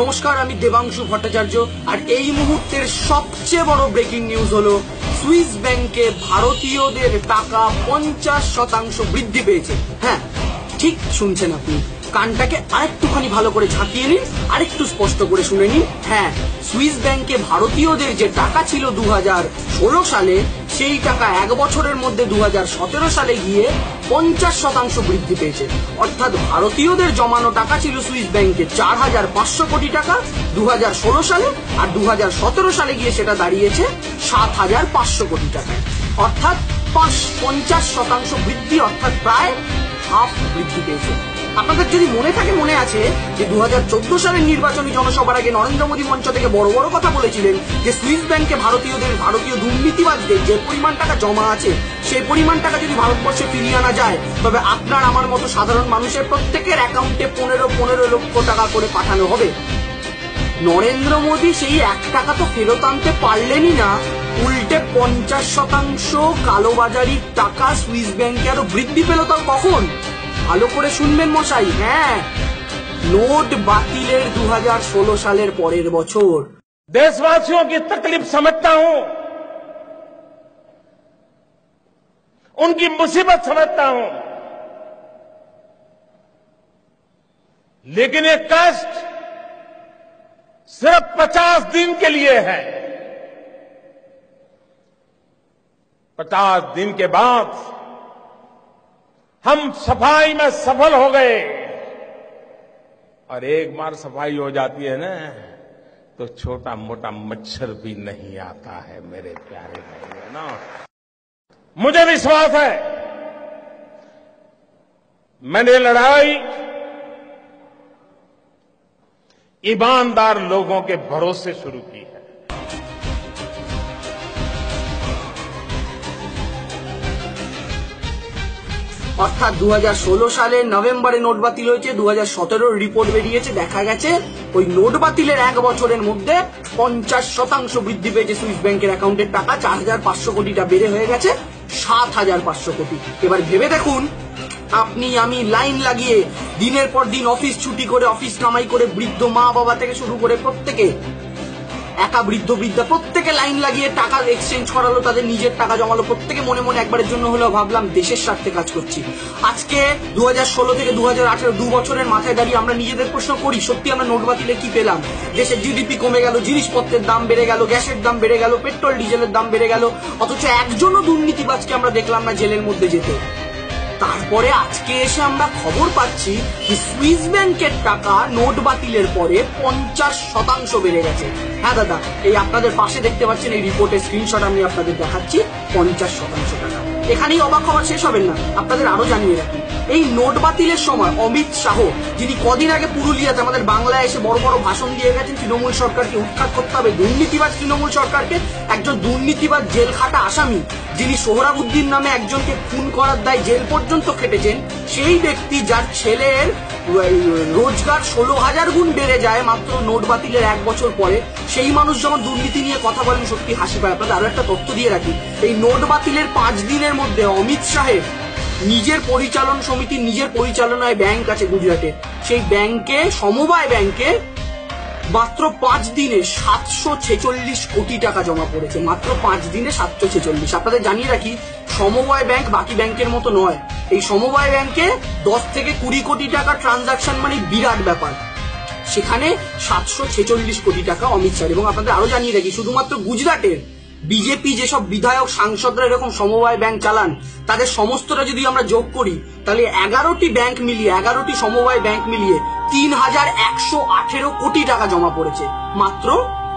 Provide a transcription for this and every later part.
নমস্কার, আমি দেবাংশু ভট্টাচার্য, আর এই মুহূর্তের সবচেয়ে বড় ব্রেকিং নিউজ হলো, সুইস ব্যাংকে ভারতীয়দের টাকা পঞ্চাশ শতাংশ বৃদ্ধি পেয়েছে। হ্যাঁ ঠিক শুনছেন আপনি। কানটাকে আরেকটুখানি ভালো করে ঝাঁকিয়ে নিন, আরেকটু স্পষ্ট করে শুনে নিন। হ্যাঁ সুইস ব্যাংকে ভারতীয়দের যে টাকা ছিল দু সালে সেই টাকা এক বছরের মধ্যে দু হাজার সতেরো সালে গিয়ে পঞ্চাশ শতাংশ বৃদ্ধি পেয়েছে। অর্থাৎ ভারতীয়দের জমানো টাকা ছিল সুইস ব্যাংকে চার হাজার পাঁচশো কোটি টাকা। দু হাজার ষোলো সালে আর দু হাজার সতেরো সালে গিয়ে সেটা দাঁড়িয়েছে সাত হাজার পাঁচশো কোটি টাকা। অর্থাৎ পাঁচ পঞ্চাশ শতাংশ বৃদ্ধি, অর্থাৎ প্রায় হাফ বৃদ্ধি পেয়েছে। আপনাদের যদি মনে থাকে, মনে আছে যে দু হাজার সালের নির্বাচনী জনসভার আগে নরেন্দ্র মোদী মঞ্চ থেকে বড় বড় কথা বলেছিলেন যে সুইস ব্যাংকে ভারতীয়দের, ভারতীয় দুর্নীতিবাজদের যে পরিমাণ টাকা জমা আছে, সেই পরিমাণ টাকা যদি ভারতবর্ষে ফিরিয়ে আনা যায়, তবে আপনার, আমার মতো সাধারণ মানুষের প্রত্যেকের অ্যাকাউন্টে পনেরো পনেরো লক্ষ টাকা করে পাঠানো হবে। নরেন্দ্র মোদী সেই এক টাকা তো ফেরত আনতে পারলেনই না। উল্টে পঞ্চাশ শতাংশ কালোবাজারির টাকা সুইস ব্যাংকে আরও বৃদ্ধি পেল তাও কখন? ভালো করে শুনবেন মশাই হ্যাঁ নোট বাতিলের দু সালের পরের বছর देशवासियों की तकलीफ समझता हूं उनकी मुसीबत समझता हूं लेकिन ये कष्ट सिर्फ 50 दिन के लिए है 50 दिन के बाद हम सफ़ाई में सफल हो गए। और एक बार सफ़ाई हो जाती है ना तो छोटा मोटा मच्छर भी नहीं आता है, मेरे प्यारे भाइयों। ना मुझे विश्वास है, मैंने लड़ाई, ईमानदार लोगों के भरोसे शुरू की है। অর্থাৎ দু সালের নভেম্বরে নোট বাতিল হয়েছে দু হাজার রিপোর্ট বেরিয়েছে, দেখা গেছে ওই নোট বাতিলের এক বছরের মধ্যে পঞ্চাশ শতাংশ বৃদ্ধি পেয়েছে সুইস ব্যাংকের অ্যাকাউন্টের টাকা, চার হাজার পাঁচশো কোটিটা বেড়ে হয়ে গেছে, সাত হাজার পাঁচশো কোটি। এবার ভেবে দেখুন, আপনি, আমি লাইন লাগিয়ে দিনের পর দিন অফিস ছুটি করে, অফিস কামাই করে বৃদ্ধ মা বাবা থেকে শুরু করে প্রত্যেকে একা বৃদ্ধ বৃদ্ধা, প্রত্যেকে লাইন লাগিয়ে টাকা এক্সচেঞ্জ করালো, তাদের নিজের টাকা জমালো। প্রত্যেকে মনে মনে একবারের জন্য হলেও ভাবলাম, দেশের স্বার্থে কাজ করছি। আজকে দু হাজার ষোলো থেকে দু হাজার দু বছরের মাথায় দাঁড়িয়ে আমরা নিজেদের প্রশ্ন করি, সত্যি আমরা নোট বাতিলে কি পেলাম? দেশের জিডিপি কমে গেল, জিনিসপত্রের দাম বেড়ে গেল, গ্যাসের দাম বেড়ে গেল, পেট্রোল, ডিজেলের দাম বেড়ে গেল, অথচ একজনও দুর্নীতিবাজকে আমরা দেখলাম না জেলের মধ্যে যেতে। তারপরে আজকে এসে আমরা খবর পাচ্ছি যে সুইস ব্যাংকের টাকা নোট বাতিলের পরে পঞ্চাশ শতাংশ বেড়ে গেছে। হ্যাঁ দাদা, এই আপনাদের পাশে দেখতে পাচ্ছেন এই রিপোর্টের স্ক্রিনশট আমি আপনাদের দেখাচ্ছি, পঞ্চাশ শতাংশ টাকা। এখানেই অবাক হওয়ার শেষ হবেন না, আপনাদের আরও জানিয়ে রাখি। এই নোট বাতিলের সময় অমিত শাহ, যিনি কদিন আগে পুরুলিয়াতে আমাদের বাংলায় এসে বড় বড় ভাষণ দিয়ে গেছেন, তৃণমূল সরকারকে উৎখাত করতে হবে। দুর্নীতিবাজ তৃণমূল সরকারকে একজন দুর্নীতিবাজ জেল খাটা আসামি, যিনি সোহরাবুদ্দিন নামে একজনকে খুন করার দায় জেল পর্যন্ত খেটেছেন, সেই ব্যক্তি যার ছেলের রোজগার ষোলো হাজার গুণ বেড়ে যায় মাত্র নোট বাতিলের এক বছর পরে, সেই মানুষ যখন দুর্নীতি নিয়ে কথা বলেন, সত্যি হাসি পায়। আপনাদের আরও একটা তথ্য দিয়ে রাখি। এই নোট বাতিলের পাঁচ দিনের মধ্যে অমিত শাহের নিজের পরিচালন সমিতি নিজের পরিচালনায় ব্যাংক আছে গুজরাটে। সেই ব্যাংকে, সমবায় ব্যাংকে মাত্র পাঁচ দিনে সাতশো ছেচল্লিশ কোটি টাকা জমা পড়েছে। মাত্র পাঁচ দিনে সাতশো ছেচল্লিশ। আপনাদের জানিয়ে রাখি, সমবায় ব্যাংক বাকি ব্যাংকের মতো নয়। এই সমবায় ব্যাংকে দশ থেকে কুড়ি কোটি টাকা ট্রানজাকশন মানে বিরাট ব্যাপার। সেখানে সাতশো ছেচল্লিশ কোটি টাকা অমিত শাহ। এবং আপনাদের আরও জানিয়ে রাখি, শুধুমাত্র গুজরাটের বিজেপি যেসব বিধায়ক, সাংসদরা এরকম সমবায় ব্যাংক চালান, তাদের সমস্তটা যদি আমরা যোগ করি, তাহলে এগারোটি ব্যাংক মিলিয়ে, এগারোটি সমবায় ব্যাংক মিলিয়ে তিন হাজার একশো আঠেরো কোটি টাকা জমা পড়েছে। মাত্র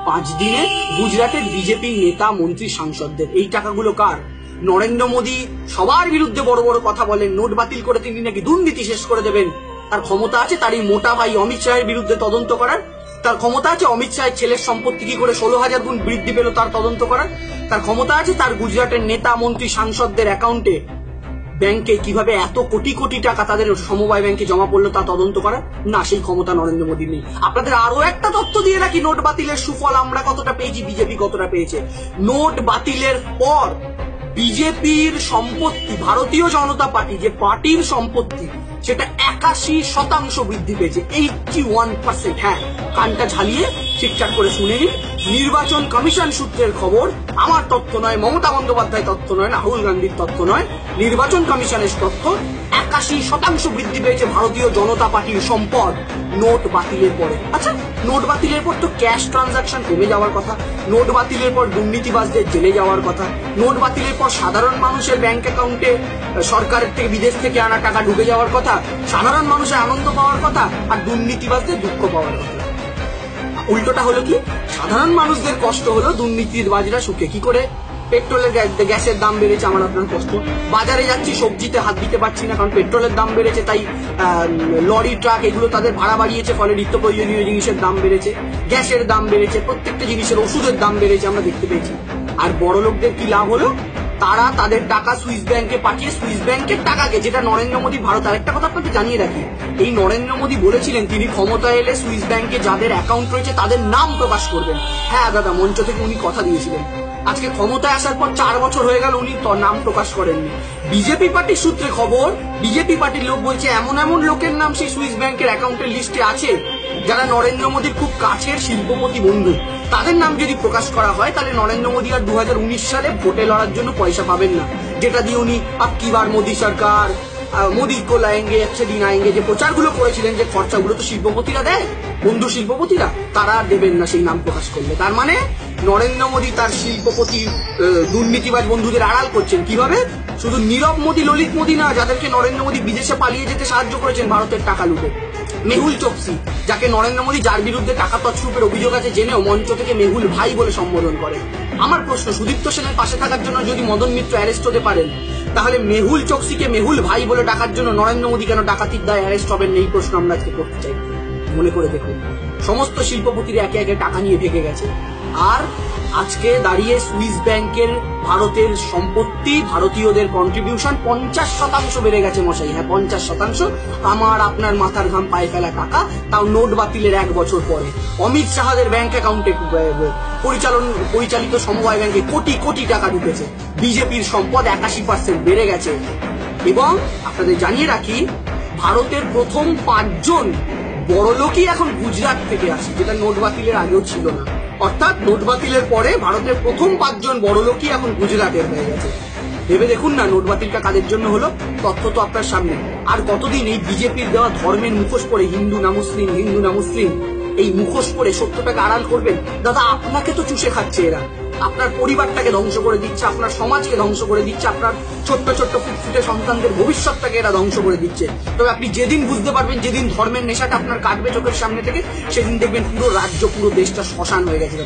পাঁচ দিনে গুজরাটের বিজেপি নেতা, মন্ত্রী, সাংসদদের। এই টাকাগুলো কার? নরেন্দ্র মোদী সবার বিরুদ্ধে বড় বড় কথা বলেন, নোট বাতিল করে তিনি নাকি দুর্নীতি শেষ করে দেবেন। তার ক্ষমতা আছে তার এই মোটা ভাই অমিত শাহের বিরুদ্ধে তদন্ত করার। তার ক্ষমতা আছে অমিত শাহের ছেলের সম্পত্তি কি করে ষোলো হাজার গুণ বৃদ্ধি পেল তার তদন্ত করার? তার ক্ষমতা আছে তার গুজরাটের নেতা, মন্ত্রী, সাংসদদের অ্যাকাউন্টে ব্যাংকে কীভাবে এত কোটি কোটি টাকা তাদের সমবায় ব্যাংকে জমা পড়ল তা তদন্ত করার? না, সেই ক্ষমতা নরেন্দ্র মোদীর নেই। আপনাদের আরও একটা তথ্য দিয়ে রাখি, নোট বাতিলের সুফল আমরা কতটা পেয়েছি, বিজেপি কতটা পেয়েছে? নোট বাতিলের পর বিজেপির সম্পত্তি, ভারতীয় জনতা পার্টি যে পার্টির সম্পত্তি, সেটা একাশি শতাংশ বৃদ্ধি পেয়েছে এইটি ওয়ান পার্সেন্ট হ্যাঁ কানটা ঝালিয়ে ঠিকঠাক করে শুনে নিন। নির্বাচন কমিশন সূত্রের খবর, আমার তথ্য নয়, মমতা বন্দ্যোপাধ্যায় তথ্য নয় রাহুল গান্ধীর তথ্য নয়, নির্বাচন কমিশনের তথ্য একাশি শতাংশ বৃদ্ধি পেয়েছে ভারতীয় জনতা পার্টির সম্পদ। নোট বাতিলের পরে। আচ্ছা নোট বাতিলের পর তো ক্যাশ ট্রানজাকশন কমে যাওয়ার কথা। নোট বাতিলের পর দুর্নীতিবাজদের জেলে যাওয়ার কথা। নোট বাতিলের পর সাধারণ মানুষের ব্যাংক অ্যাকাউন্টে সরকারের থেকে বিদেশ থেকে আনা টাকা ঢুকে যাওয়ার কথা, সাধারণ মানুষের আনন্দ পাওয়ার কথা আর দুর্নীতিবাজদের দুঃখ পাওয়ার কথা। উল্টোটা হলো কি? সাধারণ মানুষদের কষ্ট হলো দুর্নীতিবাজরা সুখে কি করে? পেট্রোলের গ্যাসের দাম বেড়েছে আমার আপনার কষ্ট বাজারে যাচ্ছি, সবজিতে হাত দিতে পারছি না, কারণ পেট্রোলের দাম বেড়েছে, তাই লরি, ট্রাক, এগুলো তাদের ভাড়া বাড়িয়েছে, ফলে নিত্য প্রয়োজনীয় জিনিসের দাম বেড়েছে, গ্যাসের দাম বেড়েছে, প্রত্যেকটা জিনিসের ওষুধের দাম বেড়েছে, আমরা দেখতে পেয়েছি। আর বড় লোকদের কি লাভ হলো? তারা তাদের টাকা সুইস ব্যাংকে পাঠিয়ে, সুইস ব্যাংকের টাকাকে যেটা নরেন্দ্র মোদী ভারত আরেকটা কথা আপনাকে জানিয়ে রাখি, এই নরেন্দ্র মোদী বলেছিলেন, তিনি ক্ষমতা এলে সুইস ব্যাংকে যাদের অ্যাকাউন্ট রয়েছে, তাদের নাম প্রকাশ করবেন। হ্যাঁ দাদা, মঞ্চ থেকে উনি কথা দিয়েছিলেন। আজকে ক্ষমতায় আসার পর চার বছর হয়ে গেল উনি নাম প্রকাশ করেননি। বিজেপি পার্টির সূত্রে খবর, বিজেপি পার্টির লোক বলছে, এমন এমন লোকের নাম সেই সুইস ব্যাংকের অ্যাকাউন্টের লিস্টে আছে, যারা নরেন্দ্র মোদীর খুব কাছের শিল্পপতি বন্ধু। তাদের নাম যদি প্রকাশ করা হয়, তাহলে নরেন্দ্র মোদী আর দু হাজার উনিশ সালে ভোটে লড়ার জন্য পয়সা পাবেন না, যেটা দিয়ে উনি, আপ কি বার মোদী সরকার? মোদী কো লায়েঙ্গে একশো দিন আয়েঙ্গে যে প্রচারগুলো করেছিলেন, যে খরচাগুলো তো শিল্পপতিরা দেয়, বন্ধু শিল্পপতিরা, তারা দেবেন না সেই নাম প্রকাশ করলে। তার মানে নরেন্দ্র মোদী তার শিল্পপতি দুর্নীতিবাজ বন্ধুদের আড়াল করছেন কীভাবে? শুধু নীরব মোদী, ললিত মোদী না, যাদেরকে নরেন্দ্র মোদী বিদেশে পালিয়ে যেতে সাহায্য করেছেন ভারতের টাকা লুটে। মেহুল চোকসি যাকে নরেন্দ্র মোদী যার বিরুদ্ধে টাকা তছরূপের অভিযোগ আছে জেনেও মঞ্চ থেকে মেহুল ভাই বলে সম্বোধন করে আমার প্রশ্ন, সুদীপ্ত সেনের পাশে থাকার জন্য যদি মদন মিত্র অ্যারেস্ট হতে পারেন তাহলে মেহুল চকসিকে মেহুল ভাই বলে ডাকার জন্য নরেন্দ্র মোদী কেন ডাকাতির দায় অ্যারেস্ট হবেন এই প্রশ্ন আমরা আজকে করতে চাই। মনে করে দেখুন। সমস্ত শিল্পপতিরা একে একে টাকা নিয়ে ভেঙে গেছে। আর আজকে দাঁড়িয়ে সুইস ব্যাংকের ভারতের সম্পত্তি, ভারতীয়দের কন্ট্রিবিউশন পঞ্চাশ শতাংশ বেড়ে গেছে মশাই। হ্যাঁ পঞ্চাশ শতাংশ। আমার আপনার মাথার ঘাম পায়ে ফেলা টাকা, তাও নোট বাতিলের এক বছর পরে। অমিত শাহাদের ব্যাংক অ্যাকাউন্টে পরিচালন, পরিচালিত সমবায় ব্যাংকে কোটি কোটি টাকা ঢুকেছে। বিজেপির সম্পদ একাশি পার্সেন্ট বেড়ে গেছে। এবং আপনাদের জানিয়ে রাখি, ভারতের প্রথম পাঁচজন বড় লোকই এখন গুজরাট থেকে আসে, যেটা নোট বাতিলের আগেও ছিল না। অর্থাৎ নোট বাতিলের পরে ভারতের প্রথম পাঁচজন বড় লোকই এখন গুজরাটের হয়ে গেছে। ভেবে দেখুন না, নোট বাতিলটা কাদের জন্য হলো? তথ্য তো আপনার সামনে। আর কতদিন এই বিজেপির দেওয়া ধর্মের মুখোশ পরে হিন্দু না মুসলিম, হিন্দু না মুসলিম, এই মুখোশ পরে সত্যটাকে আড়াল করবেন? দাদা, আপনাকে তো চুষে খাচ্ছে এরা। আপনার পরিবারটাকে ধ্বংস করে দিচ্ছে, আপনার সমাজকে ধ্বংস করে দিচ্ছে, আপনার ছোট্ট ছোট্ট ফুটফুটে সন্তানদের ভবিষ্যৎটাকে এরা ধ্বংস করে দিচ্ছে। তবে আপনি যেদিন বুঝতে পারবেন, যেদিন ধর্মের নেশাটা আপনার কাটবে চোখের সামনে থেকে, সেদিন দেখবেন পুরো রাজ্য, পুরো দেশটা শ্মশান হয়ে গেছে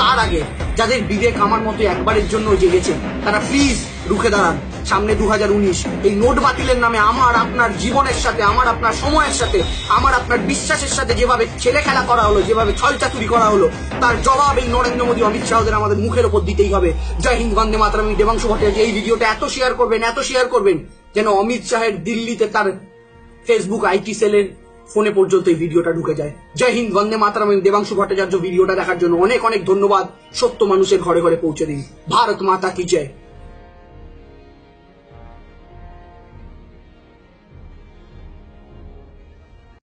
তার আগে যাদের বিবেক আমার মতো একবারের জন্য জেগেছে, তারা প্লিজ রুখে দাঁড়ান। সামনে দু হাজার উনিশ। এই নোট বাতিলের নামে আমার আপনার জীবনের সাথে, আমার আপনার সময়ের সাথে, আমার আপনার বিশ্বাসের সাথে যেভাবে ছেলে খেলা করা হলো, যেভাবে ছলচাতুরি করা হলো, তার জবাব এই নরেন্দ্র মোদী, অমিত শাহদের আমাদের মুখের ওপর দিতেই হবে। জয় হিন্দ, বন্দে মাতরম। দেবাংশু ভট্টাচার্য, এই ভিডিওটা এত শেয়ার করবেন, এত শেয়ার করবেন, যেন অমিত শাহের দিল্লিতে তার ফেসবুক আইটি সেলের ফোনে পর্যন্ত এই ভিডিওটা ঢুকে যায়। জয় হিন্দ, বন্দে মাতরম। দেবাংশু ভট্টাচার্য ভিডিওটা দেখার জন্য অনেক অনেক ধন্যবাদ। সত্য মানুষের ঘরে ঘরে পৌঁছে দিন। ভারত মাতা কি জয়?